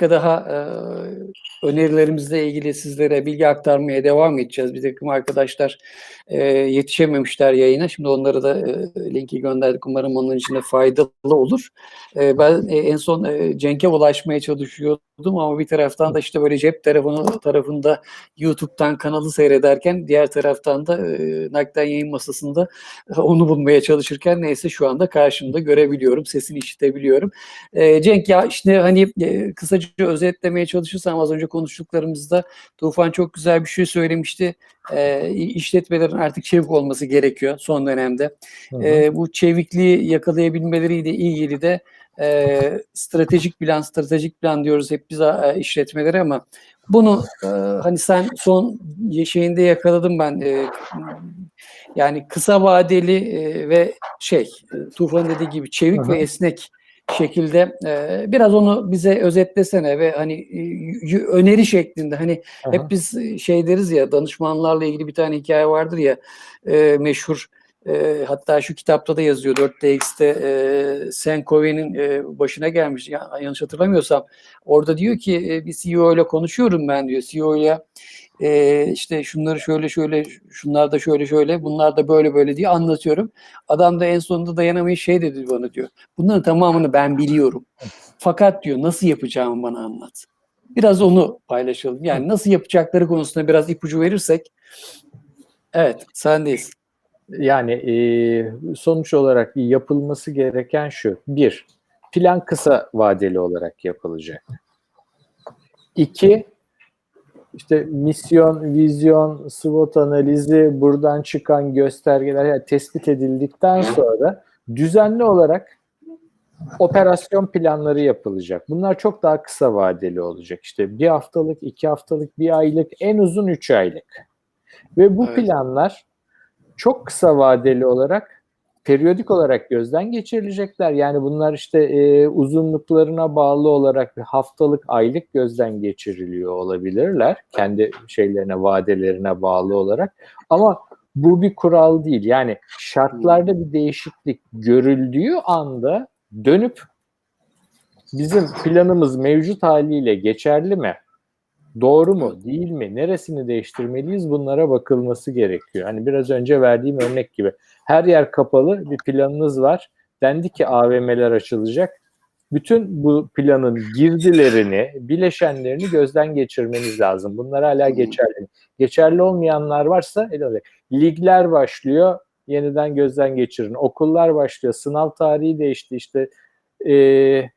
daha e, önerilerimizle ilgili sizlere bilgi aktarmaya devam edeceğiz. Bir takım arkadaşlar e, yetişememişler yayına. Şimdi onlara da e, linki gönderdik. Umarım onun için de faydalı olur. E, ben e, en son e, Cenk'e ulaşmaya çalışıyordum ama bir taraftan da işte böyle cep telefonu tarafında YouTube'dan kanalı seyrederken diğer taraftan da e, nakden yayın masasında e, onu bulmaya çalışırken neyse şu anda karşımda görebiliyorum. Sesini işitebiliyorum. E, Cenk ya işte hani e, kısaca özetlemeye çalışırsam az önce konuştuklarımızda Tufan çok güzel bir şey söylemişti. E, işletmelerin artık çevik olması gerekiyor son dönemde. Hı hı. E, bu çevikliği yakalayabilmeleriyle ilgili de e, stratejik plan, stratejik plan diyoruz hep biz e, işletmelere ama bunu e, hani sen son şeyinde yakaladım ben e, yani kısa vadeli e, ve şey e, Tufan dediği gibi çevik hı. ve esnek şekilde e, biraz onu bize özetlesene ve hani e, y- öneri şeklinde hani Aha. hep biz şey deriz ya danışmanlarla ilgili bir tane hikaye vardır ya e, meşhur e, hatta şu kitapta da yazıyor 4DX'te e, Sen Covey'nin e, başına gelmiş ya, yanlış hatırlamıyorsam orada diyor ki e, bir CEO ile konuşuyorum ben diyor CEO ile e, işte şunları şöyle şöyle şunlar da şöyle şöyle bunlar da böyle böyle diye anlatıyorum. Adam da en sonunda dayanamayıp şey dedi bana diyor. Bunların tamamını ben biliyorum. Fakat diyor nasıl yapacağımı bana anlat. Biraz onu paylaşalım. Yani nasıl yapacakları konusunda biraz ipucu verirsek. Evet, sendeyiz. Yani e, sonuç olarak yapılması gereken şu. Bir, plan kısa vadeli olarak yapılacak. İki, işte misyon, vizyon, SWOT analizi, buradan çıkan göstergeler yani tespit edildikten sonra düzenli olarak operasyon planları yapılacak. Bunlar çok daha kısa vadeli olacak. İşte bir haftalık, iki haftalık, bir aylık, en uzun üç aylık. Ve bu Evet. planlar çok kısa vadeli olarak periyodik olarak gözden geçirilecekler. Yani bunlar işte e, uzunluklarına bağlı olarak bir haftalık, aylık gözden geçiriliyor olabilirler. Kendi şeylerine, vadelerine bağlı olarak. Ama bu bir kural değil. Yani şartlarda bir değişiklik görüldüğü anda dönüp bizim planımız mevcut haliyle geçerli mi? Doğru mu, değil mi? Neresini değiştirmeliyiz? Bunlara bakılması gerekiyor. Hani biraz önce verdiğim örnek gibi. Her yer kapalı, bir planınız var. Dendi ki AVM'ler açılacak. Bütün bu planın girdilerini, bileşenlerini gözden geçirmeniz lazım. Bunlar hala geçerli. Geçerli olmayanlar varsa alacak. Ligler başlıyor, yeniden gözden geçirin. Okullar başlıyor, sınav tarihi değişti. İşte eee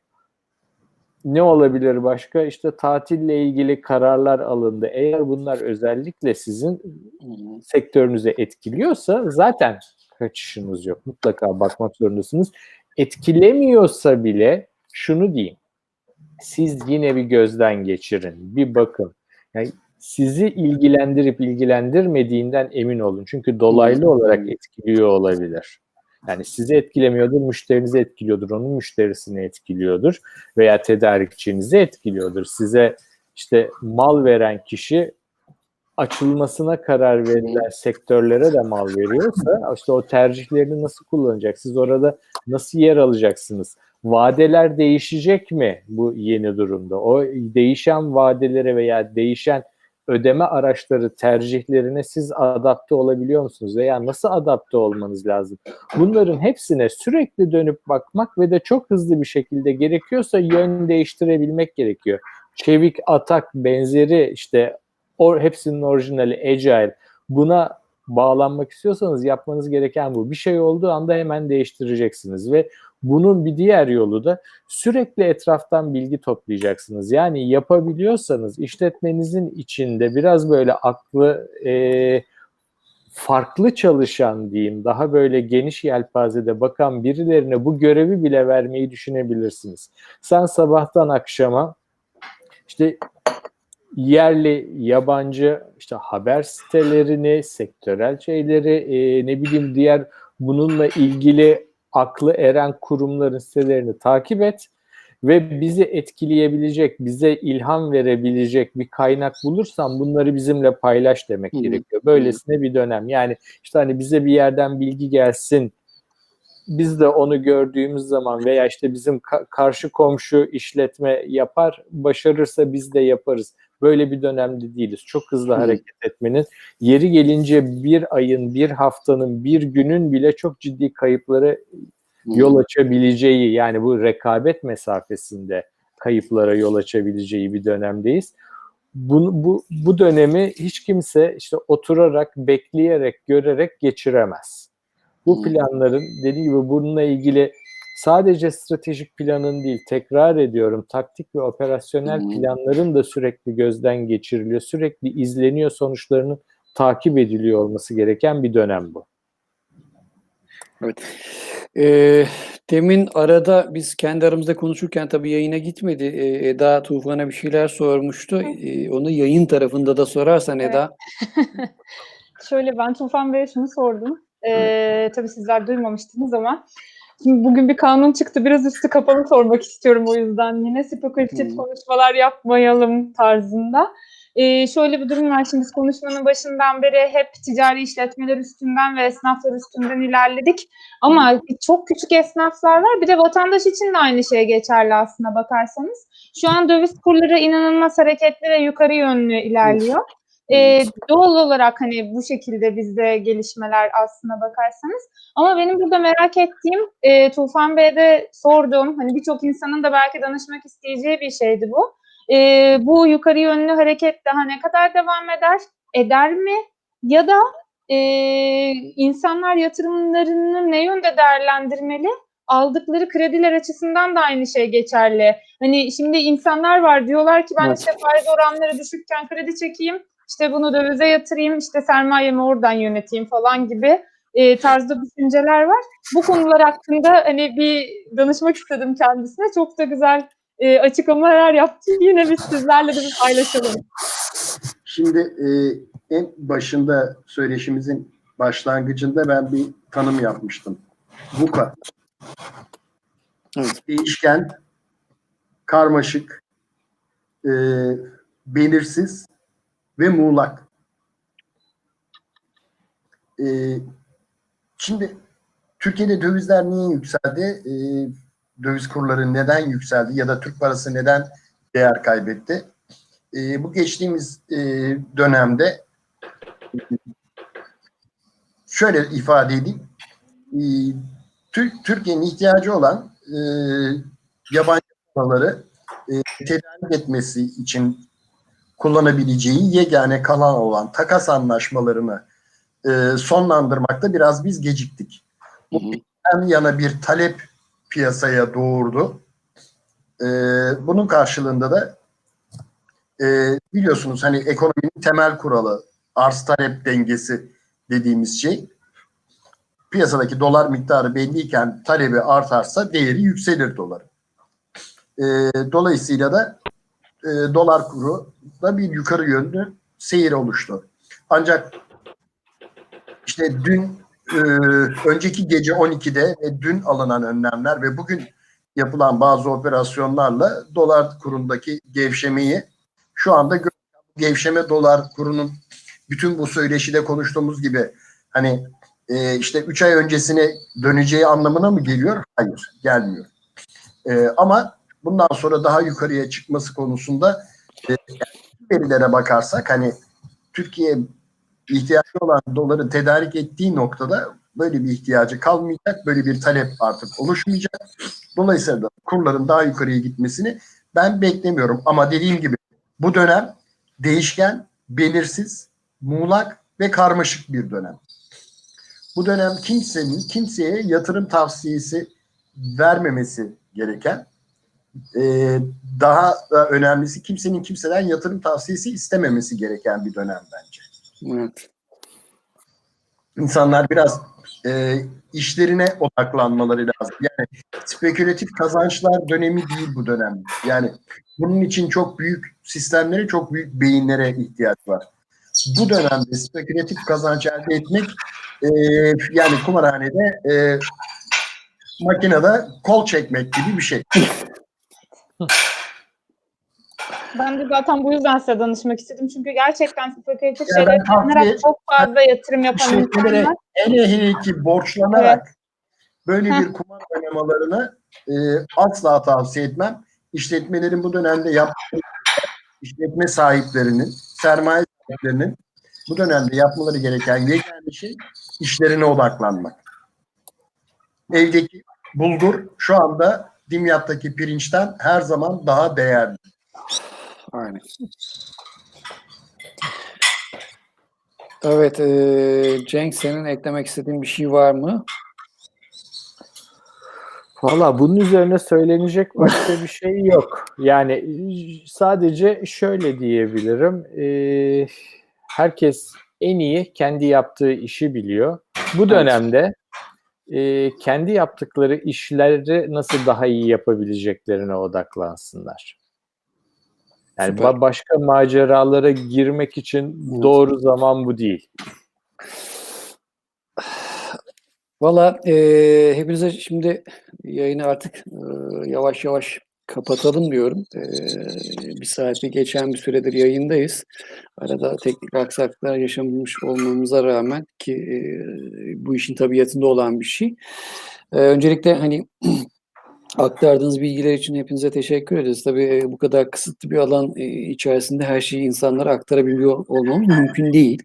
ne olabilir başka? İşte tatille ilgili kararlar alındı. Eğer bunlar özellikle sizin sektörünüze etkiliyorsa zaten kaçışınız yok. Mutlaka bakmak zorundasınız. Etkilemiyorsa bile şunu diyeyim. Siz yine bir gözden geçirin. Bir bakın. Yani sizi ilgilendirip ilgilendirmediğinden emin olun. Çünkü dolaylı olarak etkiliyor olabilir. Yani sizi etkilemiyordur, müşterinizi etkiliyordur, onun müşterisini etkiliyordur veya tedarikçinizi etkiliyordur. Size işte mal veren kişi açılmasına karar verilen sektörlere de mal veriyorsa işte o tercihlerini nasıl kullanacak? Siz orada nasıl yer alacaksınız? Vadeler değişecek mi bu yeni durumda? O değişen vadelere veya değişen ödeme araçları tercihlerine siz adapte olabiliyor musunuz? Veya nasıl adapte olmanız lazım? Bunların hepsine sürekli dönüp bakmak ve de çok hızlı bir şekilde gerekiyorsa yön değiştirebilmek gerekiyor. Çevik, atak, benzeri işte o hepsinin orijinali agile. Buna bağlanmak istiyorsanız yapmanız gereken bu. Bir şey olduğu anda hemen değiştireceksiniz ve bunun bir diğer yolu da sürekli etraftan bilgi toplayacaksınız. Yani yapabiliyorsanız işletmenizin içinde biraz böyle aklı e, farklı çalışan diyeyim, daha böyle geniş yelpazede bakan birilerine bu görevi bile vermeyi düşünebilirsiniz. Sen sabahtan akşama işte yerli, yabancı işte haber sitelerini, sektörel şeyleri, e, ne bileyim diğer bununla ilgili aklı eren kurumların sitelerini takip et ve bizi etkileyebilecek, bize ilham verebilecek bir kaynak bulursan bunları bizimle paylaş demek gerekiyor. Böylesine bir dönem. Yani işte hani bize bir yerden bilgi gelsin biz de onu gördüğümüz zaman veya işte bizim ka- karşı komşu işletme yapar, başarırsa biz de yaparız. Böyle bir dönemde değiliz. Çok hızlı Hı. hareket etmenin yeri gelince bir ayın, bir haftanın, bir günün bile çok ciddi kayıplara yol açabileceği yani bu rekabet mesafesinde kayıplara yol açabileceği bir dönemdeyiz. Bu, bu, bu dönemi hiç kimse işte oturarak, bekleyerek, görerek geçiremez. Bu Hmm. planların dediğim gibi bununla ilgili sadece stratejik planın değil, tekrar ediyorum taktik ve operasyonel Hmm. planların da sürekli gözden geçiriliyor, sürekli izleniyor, sonuçlarının takip ediliyor olması gereken bir dönem bu. Evet. Ee, demin arada biz kendi aramızda konuşurken tabii yayına gitmedi. Ee, Eda Tufan'a bir şeyler sormuştu. Ee, onu yayın tarafında da sorarsan Evet. Eda. Şöyle ben Tufan Bey'e şunu sordum. Ee, tabii sizler duymamıştınız ama şimdi bugün bir kanun çıktı. Biraz üstü kapalı sormak istiyorum o yüzden. Yine spekülatif Hı. konuşmalar yapmayalım tarzında. Ee, şöyle bir durum var. Şimdi biz konuşmanın başından beri hep ticari işletmeler üstünden ve esnaflar üstünden ilerledik. Ama çok küçük esnaflar var. Bir de vatandaş için de aynı şey geçerli aslına bakarsanız. Şu an döviz kurları inanılmaz hareketli ve yukarı yönlü ilerliyor. Ee, doğal olarak hani bu şekilde bizde gelişmeler aslına bakarsanız. Ama benim burada merak ettiğim, e, Tufan Bey'e de sorduğum, hani birçok insanın da belki danışmak isteyeceği bir şeydi bu. E, bu yukarı yönlü hareket daha ne kadar devam eder? Eder mi? Ya da e, insanlar yatırımlarını ne yönde değerlendirmeli? Aldıkları krediler açısından da aynı şey geçerli. Hani şimdi insanlar var diyorlar ki ben Evet. işte faiz oranları düşükken kredi çekeyim, işte bunu dövize yatırayım, işte sermayemi oradan yöneteyim falan gibi e, tarzda düşünceler var. Bu konular hakkında hani bir danışmak istedim kendisine. Çok da güzel e, açıklamalar yaptı. Yine biz sizlerle de bir paylaşalım. Şimdi e, en başında söyleşimizin başlangıcında ben bir tanım yapmıştım. VUCA. Evet. Değişken, karmaşık, e, belirsiz ve muğlak. E, şimdi Türkiye'de dövizler niye yükseldi? E, döviz kurları neden yükseldi ya da Türk parası neden değer kaybetti? E, bu geçtiğimiz e, dönemde şöyle ifade edeyim. E, Türk Türkiye'nin ihtiyacı olan e, yabancı paraları e, tedarik etmesi için kullanabileceği yegane kalan olan takas anlaşmalarını e, sonlandırmakta biraz biz geciktik. Hem yana bir talep piyasaya doğurdu. E, bunun karşılığında da e, biliyorsunuz hani ekonominin temel kuralı arz talep dengesi dediğimiz şey piyasadaki dolar miktarı belliyken talebi artarsa değeri yükselir doların. E, dolayısıyla da e, dolar kuru da bir yukarı yönlü seyir oluştu. Ancak işte dün e, önceki gece 12'de ve dün alınan önlemler ve bugün yapılan bazı operasyonlarla dolar kurundaki gevşemeyi şu anda gevşeme dolar kurunun bütün bu söyleşide konuştuğumuz gibi hani e, işte 3 ay öncesine döneceği anlamına mı geliyor? Hayır, gelmiyor. E, ama bundan sonra daha yukarıya çıkması konusunda e, verilere bakarsak hani Türkiye ihtiyacı olan doları tedarik ettiği noktada böyle bir ihtiyacı kalmayacak, böyle bir talep artık oluşmayacak. Dolayısıyla da kurların daha yukarıya gitmesini ben beklemiyorum. Ama dediğim gibi bu dönem değişken, belirsiz, muğlak ve karmaşık bir dönem. Bu dönem kimsenin kimseye yatırım tavsiyesi vermemesi gereken, e, daha da önemlisi kimsenin kimseden yatırım tavsiyesi istememesi gereken bir dönem bence. Evet. İnsanlar biraz e, işlerine odaklanmaları lazım. Yani spekülatif kazançlar dönemi değil bu dönem. Yani bunun için çok büyük sistemlere, çok büyük beyinlere ihtiyaç var. Bu dönemde spekülatif kazanç elde etmek e, yani kumarhanede e, makinede kol çekmek gibi bir şey. Ben de zaten bu yüzden size danışmak istedim. Çünkü gerçekten spekülatif Ya şeyler ben tavsiye- kullanarak çok fazla yatırım yapan Şirketlere insanlar. hele ki borçlanarak Böyle Heh. bir kumar oynamalarını e, asla tavsiye etmem. İşletmelerin bu dönemde yaptığı işletme sahiplerinin, sermaye sahiplerinin bu dönemde yapmaları gereken yegane şey işlerine odaklanmak. Evdeki bulgur şu anda Dimyat'taki pirinçten her zaman daha değerli. Aynen. Evet, e, Cenk senin eklemek istediğin bir şey var mı? Valla bunun üzerine söylenecek başka bir şey yok. Yani e, sadece şöyle diyebilirim. Ee, herkes en iyi kendi yaptığı işi biliyor. Bu dönemde e, kendi yaptıkları işleri nasıl daha iyi yapabileceklerine odaklansınlar. Yani ba- başka maceralara girmek için doğru zaman bu değil. Valla e, hepinize şimdi yayını artık e, yavaş yavaş kapatalım diyorum. E, bir saati geçen bir süredir yayındayız. Arada teknik aksaklıklar yaşamış olmamıza rağmen ki e, bu işin tabiatında olan bir şey. E, öncelikle hani aktardığınız bilgiler için hepinize teşekkür ederiz. Tabii e, bu kadar kısıtlı bir alan e, içerisinde her şeyi insanlara aktarabiliyor olmamız mümkün değil.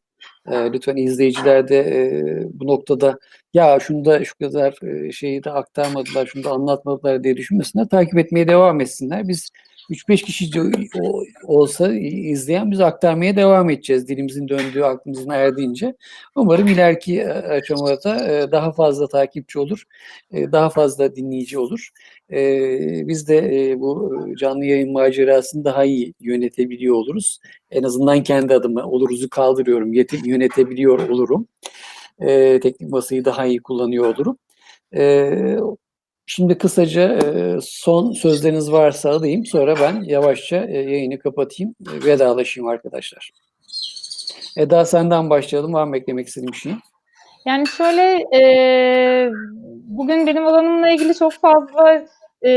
E, lütfen izleyiciler de e, bu noktada ya şunu da şu kadar e, şeyi de aktarmadılar, şunu da anlatmadılar diye düşünmesinler. Takip etmeye devam etsinler. Biz 3-5 kişi olsa izleyen biz aktarmaya devam edeceğiz. Dilimizin döndüğü, aklımızın erdiğince. Umarım ileriki aşamada daha fazla takipçi olur, daha fazla dinleyici olur. E, Biz de e, bu canlı yayın macerasını daha iyi yönetebiliyor oluruz. En azından kendi adıma oluruzu kaldırıyorum, yete- yönetebiliyor olurum e, teknik masayı daha iyi kullanıyor olurum. E, şimdi kısaca e, son sözleriniz varsa alayım. Sonra ben yavaşça e, yayını kapatayım. e, vedalaşayım arkadaşlar. Eda senden başlayalım. Var mı eklemek istediğin bir şey? Yani şöyle e, bugün benim alanımla ilgili çok fazla e,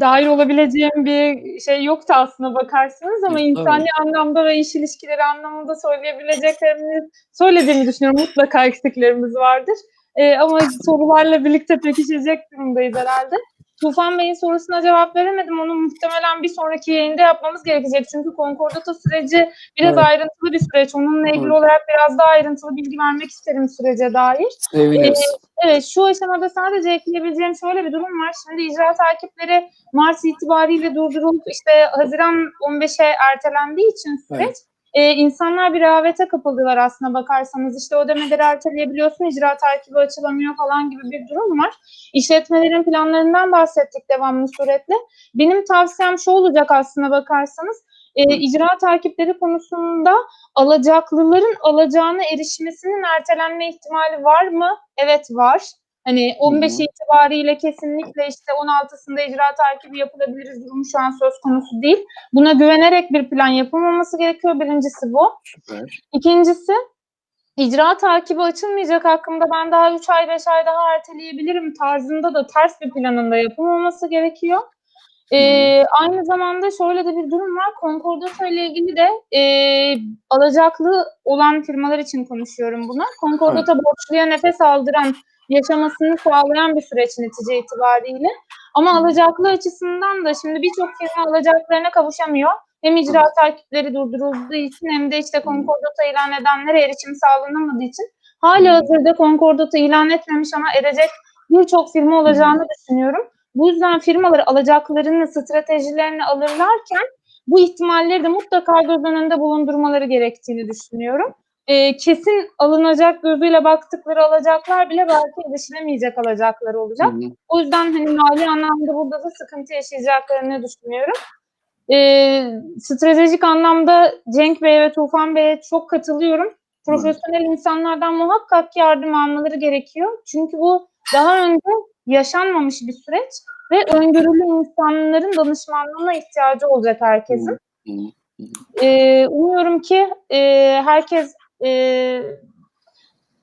dahil olabileceğim bir şey yoktu aslında bakarsanız ama Hı, insani anlamda ve iş ilişkileri anlamında söyleyebileceklerimi söylediğimi düşünüyorum. Mutlaka eksiklerimiz vardır. E, ama sorularla birlikte pekişecek durumdayız herhalde. Tufan Bey'in sorusuna cevap veremedim. Onu muhtemelen bir sonraki yayında yapmamız gerekecek. Çünkü konkordato süreci biraz Evet. ayrıntılı bir süreç. Onunla ilgili Evet. olarak biraz daha ayrıntılı bilgi vermek isterim sürece dair. Seviniriz. Evet şu aşamada sadece ekleyebileceğim şöyle bir durum var. Şimdi icra takipleri Mart itibariyle durdurulup işte Haziran 15'e ertelendiği için süreç Evet. E, insanlar bir rehavete kapıldılar aslına bakarsanız. İşte ödemeleri erteleyebiliyorsun, icra takibi açılamıyor falan gibi bir durum var. İşletmelerin planlarından bahsettik devamlı suretle. Benim tavsiyem şu olacak aslına bakarsanız. E, icra takipleri konusunda alacaklıların alacağına erişmesinin ertelenme ihtimali var mı? Evet var. Hani 15 hı. itibariyle kesinlikle işte 16'sında icra takibi yapılabiliriz durumu şu an söz konusu değil. Buna güvenerek bir plan yapılmaması gerekiyor. Birincisi bu. Süper. İkincisi icra takibi açılmayacak hakkında ben daha 3 ay 5 ay daha erteleyebilirim tarzında da ters bir planın da yapılmaması gerekiyor. Ee, aynı zamanda şöyle de bir durum var. Concordato ile ilgili de e, alacaklı olan firmalar için konuşuyorum buna. Concordato borçluya nefes aldıran, yaşamasını sağlayan bir süreç netice itibariyle. Ama alacaklı açısından da şimdi birçok firma alacaklarına kavuşamıyor. Hem icra takipleri durdurulduğu için hem de işte Concordato ilan edenlere erişim sağlanamadığı için hala hazırda Concordato ilan etmemiş ama erecek birçok firma olacağını düşünüyorum. Bu yüzden firmaları alacaklarını, stratejilerini alırlarken bu ihtimalleri de mutlaka göz önünde bulundurmaları gerektiğini düşünüyorum. Ee, kesin alınacak gözüyle baktıkları alacaklar bile belki erişilemeyecek alacaklar olacak. Hı hı. O yüzden hani mali anlamda burada da sıkıntı yaşayacaklarını düşünüyorum. Ee, stratejik anlamda Cenk Bey'e ve Tufan Bey'e çok katılıyorum. Profesyonel insanlardan muhakkak yardım almaları gerekiyor. Çünkü bu daha önce yaşanmamış bir süreç ve öngörülü insanların danışmanlığına ihtiyacı olacak herkesin. Hı hı. Ee, umuyorum ki e, herkes e,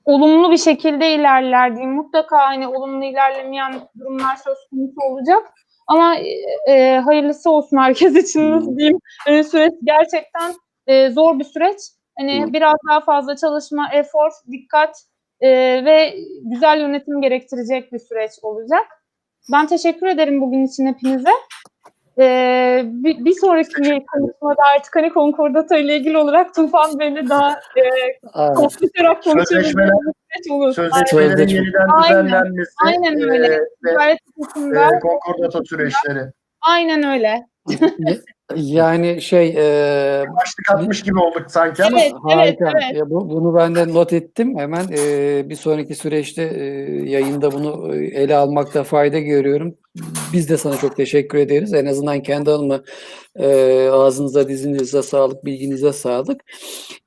olumlu bir şekilde ilerler diyeyim. Mutlaka hani olumlu ilerlemeyen durumlar söz konusu olacak. Ama e, hayırlısı olsun herkes için nasıl diyeyim. Yani süreç gerçekten e, zor bir süreç. Hani Hı. biraz daha fazla çalışma, efor, dikkat e, ve güzel yönetim gerektirecek bir süreç olacak. Ben teşekkür ederim bugün için hepinize. Ee, bir, bir sonraki bir konuşmada artık hani konkordata ile ilgili olarak Tufan Bey'le daha e, konuşarak olur. Sözleşmelerin Sözleşme. yeniden düzenlenmesi Aynen e, öyle. ve Ticaret hukukunda e, konkordato süreçleri. Aynen öyle. Yani şey e, Başlık atmış gibi olduk sanki ama Evet, evet, Harika. evet. Ya bu, bunu ben de not ettim. Hemen e, bir sonraki süreçte e, yayında bunu e, ele almakta fayda görüyorum. Biz de sana çok teşekkür ederiz. En azından kendi adıma e, ağzınıza, dizinize sağlık, bilginize sağlık.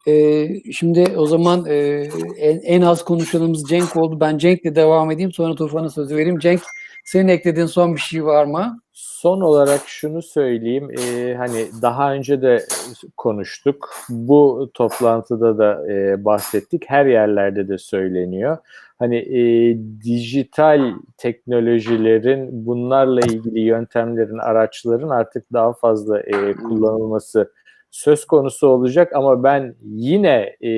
E, şimdi o zaman e, en, en az konuşanımız Cenk oldu. Ben Cenk'le devam edeyim. Sonra Tufan'a sözü vereyim. Cenk senin eklediğin son bir şey var mı? Son olarak şunu söyleyeyim, e, hani daha önce de konuştuk, bu toplantıda da e, bahsettik, her yerlerde de söyleniyor. Hani e, dijital teknolojilerin, bunlarla ilgili yöntemlerin, araçların artık daha fazla e, kullanılması söz konusu olacak ama ben yine e,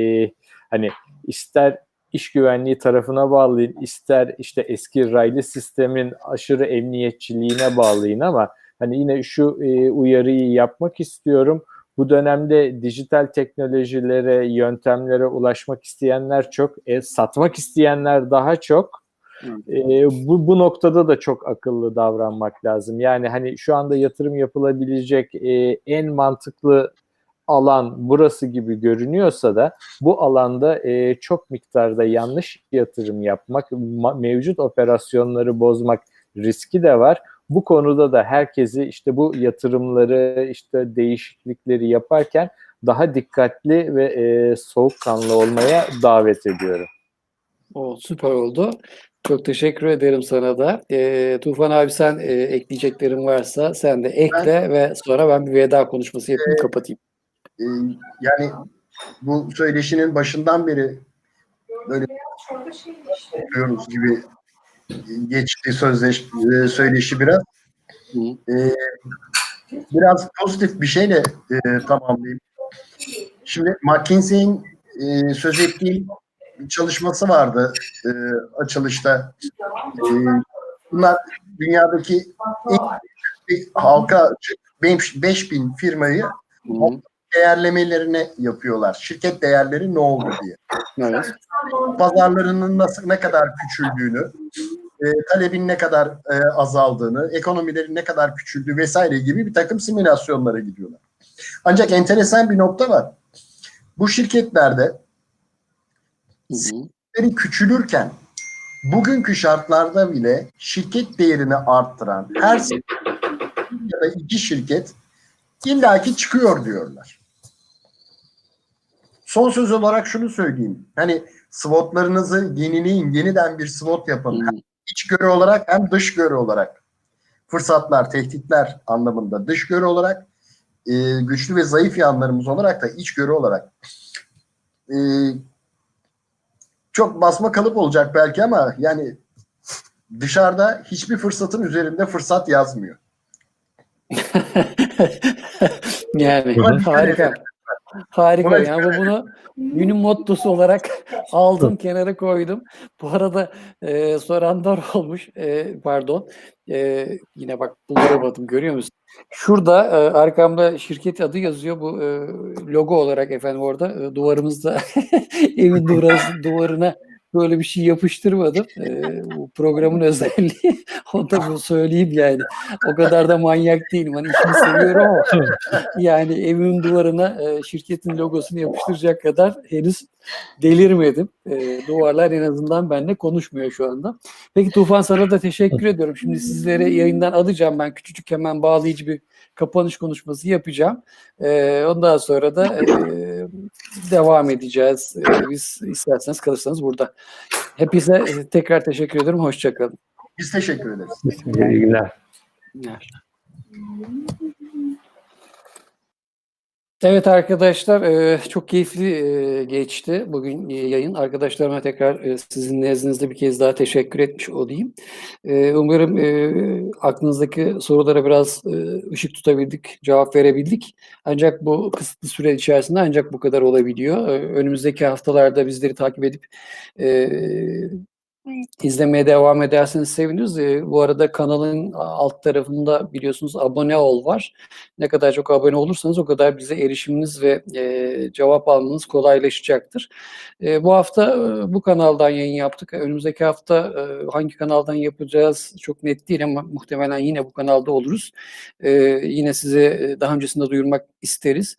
hani ister iş güvenliği tarafına bağlayın, ister işte eski raylı sistemin aşırı emniyetçiliğine bağlayın ama hani yine şu e, uyarıyı yapmak istiyorum. Bu dönemde dijital teknolojilere, yöntemlere ulaşmak isteyenler çok, e, satmak isteyenler daha çok. E, bu, bu noktada da çok akıllı davranmak lazım. Yani hani şu anda yatırım yapılabilecek e, en mantıklı alan burası gibi görünüyorsa da bu alanda e, çok miktarda yanlış yatırım yapmak, ma- mevcut operasyonları bozmak riski de var. Bu konuda da herkesi işte bu yatırımları, işte değişiklikleri yaparken daha dikkatli ve e, soğukkanlı olmaya davet ediyorum. O süper oldu. Çok teşekkür ederim sana da. E, Tufan abi sen e, ekleyeceklerin varsa sen de ekle ve sonra ben bir veda konuşması yapayım kapatayım. E, yani bu söyleşinin başından beri böyle diyoruz gibi geçti sözleş e, söyleşi biraz. E, biraz pozitif bir şeyle e, tamamlayayım. Şimdi McKinsey'in e, söz ettiği çalışması vardı e, açılışta. E, bunlar dünyadaki büyük halka açık 5000 firmayı Hı. Değerlemelerini yapıyorlar. Şirket değerleri ne oldu diye. Evet. Pazarlarının nasıl ne kadar küçüldüğünü, e, talebin ne kadar e, azaldığını, ekonomilerin ne kadar küçüldüğü vesaire gibi bir takım simülasyonlara gidiyorlar. Ancak enteresan bir nokta var. Bu şirketlerde değeri küçülürken bugünkü şartlarda bile şirket değerini arttıran her ya da iki şirket illaki çıkıyor diyorlar. Son söz olarak şunu söyleyeyim. Hani SWOT'larınızı yenileyin, yeniden bir SWOT yapın. Hı. Hem iç görü olarak hem dış görü olarak. Fırsatlar, tehditler anlamında dış görü olarak, e, güçlü ve zayıf yanlarımız olarak da iç görü olarak. E, çok basma kalıp olacak belki ama yani dışarıda hiçbir fırsatın üzerinde fırsat yazmıyor. yani harika. Harika. Buna Yani bu bunu günün mottosu olarak aldım, kenara koydum. Bu arada e, soranlar olmuş. E, pardon. E, yine bak bulamadım. Görüyor musun? Şurada e, arkamda şirket adı yazıyor. Bu e, logo olarak efendim orada e, duvarımızda evin duvarı, duvarına böyle bir şey yapıştırmadım. E, bu programın özelliği. Onu da söyleyeyim yani. O kadar da manyak değilim. Hani işimi seviyorum ama yani evimin duvarına e, şirketin logosunu yapıştıracak kadar henüz delirmedim. E, duvarlar en azından benimle konuşmuyor şu anda. Peki Tufan sana da teşekkür ediyorum. Şimdi sizlere yayından alacağım ben küçücük hemen bağlayıcı bir kapanış konuşması yapacağım. E, ondan sonra da e, devam edeceğiz. E, biz isterseniz kalırsanız burada. Hepinize e, tekrar teşekkür ederim. Hoşçakalın. Biz teşekkür ederiz. İyi günler. günler. Evet arkadaşlar e, çok keyifli e, geçti bugün e, yayın. Arkadaşlarıma tekrar sizin nezdinizde bir kez daha teşekkür etmiş olayım. Umarım aklınızdaki sorulara biraz ışık tutabildik, cevap verebildik. Ancak bu kısıtlı süre içerisinde ancak bu kadar olabiliyor. Önümüzdeki haftalarda bizleri takip edip izlemeye devam ederseniz seviniriz. E, Bu arada kanalın alt tarafında biliyorsunuz abone ol var. Ne kadar çok abone olursanız o kadar bize erişiminiz ve e, cevap almanız kolaylaşacaktır. E, bu hafta e, bu kanaldan yayın yaptık. Önümüzdeki hafta e, hangi kanaldan yapacağız çok net değil ama muhtemelen yine bu kanalda oluruz. E, yine size daha öncesinde duyurmak isteriz.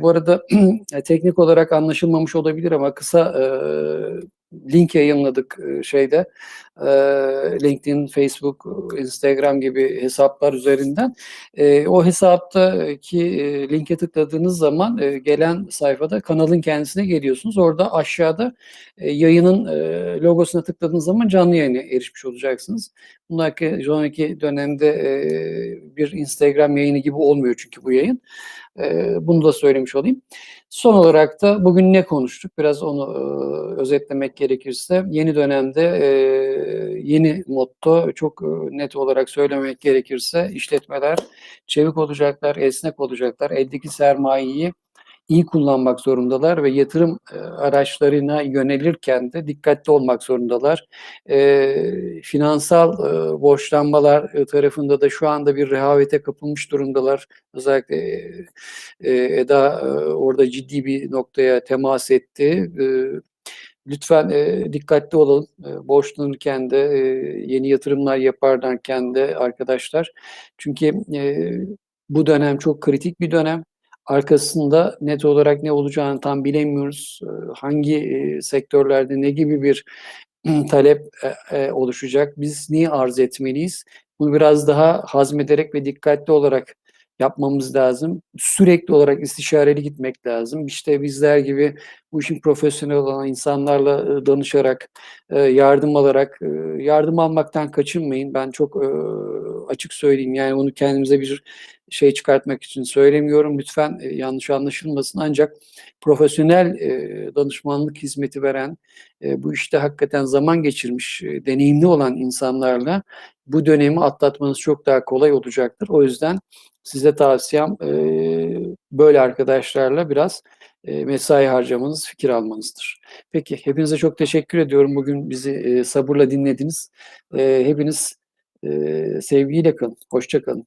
Bu arada teknik olarak anlaşılmamış olabilir ama kısa link yayınladık şeyde e, LinkedIn, Facebook, Instagram gibi hesaplar üzerinden. E, o hesaptaki e, linke tıkladığınız zaman e, gelen sayfada kanalın kendisine geliyorsunuz. Orada aşağıda e, yayının e, logosuna tıkladığınız zaman canlı yayına erişmiş olacaksınız. Bunlar sonraki dönemde bir Instagram yayını gibi olmuyor çünkü bu yayın. Bunu da söylemiş olayım. Son olarak da bugün ne konuştuk? Biraz onu özetlemek gerekirse yeni dönemde yeni motto çok e, net olarak söylemek gerekirse işletmeler çevik olacaklar, esnek olacaklar. Eldeki sermayeyi iyi kullanmak zorundalar ve yatırım e, araçlarına yönelirken de dikkatli olmak zorundalar. E, finansal borçlanmalar tarafında da şu anda bir rehavete kapılmış durumdalar. Özellikle Eda orada ciddi bir noktaya temas etti. Lütfen e, dikkatli olalım. E, borçlanırken de e, yeni yatırımlar yaparken de arkadaşlar. Çünkü e, bu dönem çok kritik bir dönem. Arkasında net olarak ne olacağını tam bilemiyoruz. E, hangi e, sektörlerde ne gibi bir talep e, e, oluşacak? Biz niye arz etmeliyiz? Bunu biraz daha hazmederek ve dikkatli olarak yapmamız lazım. Sürekli olarak istişareli gitmek lazım. İşte bizler gibi bu işin profesyonel olan insanlarla danışarak, yardım alarak, yardım almaktan kaçınmayın. Ben çok açık söyleyeyim. Yani bunu kendimize bir şey çıkartmak için söylemiyorum. Lütfen yanlış anlaşılmasın. Ancak profesyonel danışmanlık hizmeti veren, bu işte hakikaten zaman geçirmiş, deneyimli olan insanlarla bu dönemi atlatmanız çok daha kolay olacaktır. O yüzden size tavsiyem e, böyle arkadaşlarla biraz e, mesai harcamanız, fikir almanızdır. Peki, hepinize çok teşekkür ediyorum. Bugün bizi e, sabırla dinlediniz. E, hepiniz e, sevgiyle kalın, hoşça kalın.